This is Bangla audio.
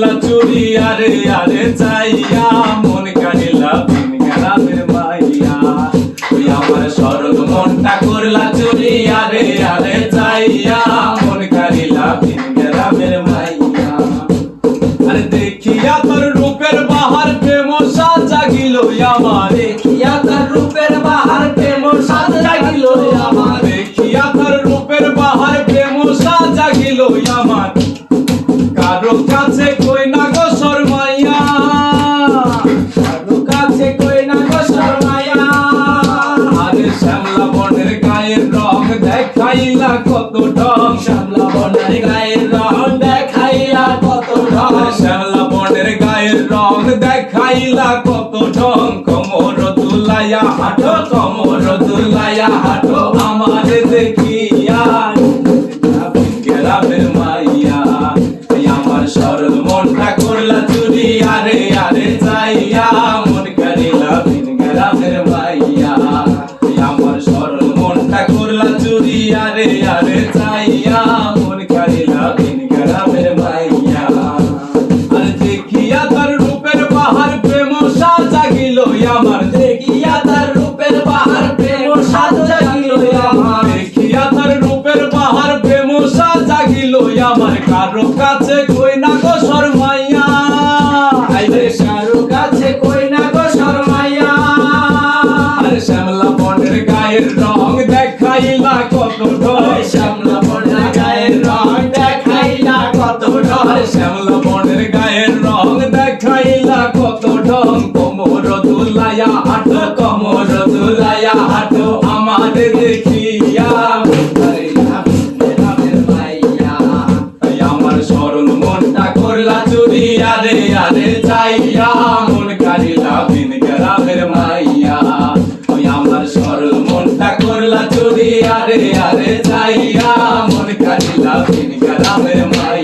করলা চুরি, আরে আরে চাইয়া মন কানিলা বিন গ্রামের মাইয়া। তুই আমার স্বর্গ মনটা করলা চুরি, আরে আরে চাইয়া দেখাইলা কত ঢং, শ্যামলা বনের গায়ের রং দেখাইয়া কত ঢং। শ্যামলা বনের গায়ের রং, দেখাইলা কত ঢং। কমর দুলাইয়া হাট, কমর দুলাইয়া হাঁটো। আমার কারও কাছে কই না গো শর্মাইয়া? আইলে কারও কাছে কই না গো শর্মাইয়া? আর শ্যামলা বনের গায়ের রং দেখাইলা কত ডর। শ্যামলা বনের গায়ের রং দেখাইলা কত ডর। শ্যামলা Caridad tiene cadáver, madre.